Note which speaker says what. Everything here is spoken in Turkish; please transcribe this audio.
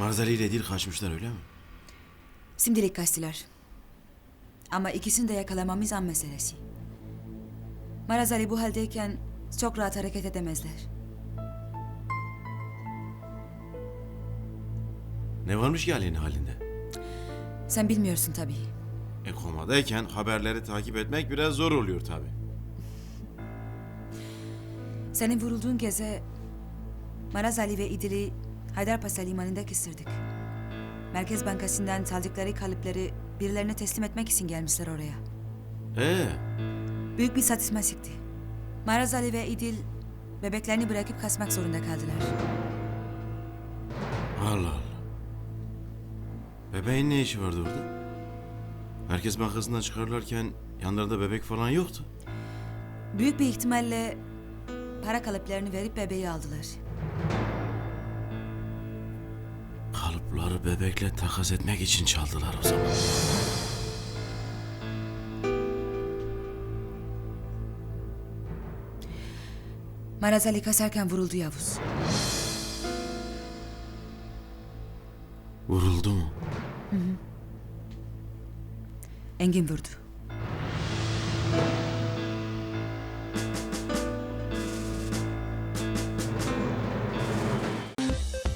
Speaker 1: Marzali ile Dil kaçmışlar öyle mi?
Speaker 2: Şimdilik kaçtılar. Ama ikisini de yakalamamız an meselesi. Marazali bu haldeyken çok rahat hareket edemezler.
Speaker 1: Ne varmış ki Ali'nin halinde?
Speaker 2: Sen bilmiyorsun tabii.
Speaker 1: E komadayken haberleri takip etmek biraz zor oluyor tabii.
Speaker 2: Senin vurulduğun geze Marazali ve İdil'i Haydarpaşa limanında kısırdık. Merkez Bankası'ndan çaldıkları kalıpları birilerine teslim etmek için gelmişler oraya.
Speaker 1: Ee,
Speaker 2: Büyük bir satışma çıktı. Marazali ve İdil bebeklerini bırakıp kaçmak zorunda kaldılar.
Speaker 1: Allah Allah. Bebeğin ne işi vardı orada? Herkes bankasından çıkarlarken yanlarında bebek falan yoktu.
Speaker 2: Büyük bir ihtimalle para kalıplarını verip bebeği aldılar.
Speaker 1: Kalıpları bebekle takas etmek için çaldılar o zaman.
Speaker 2: Marazali kasarken vuruldu Yavuz.
Speaker 1: Vuruldu mu?
Speaker 2: Engin vurdu.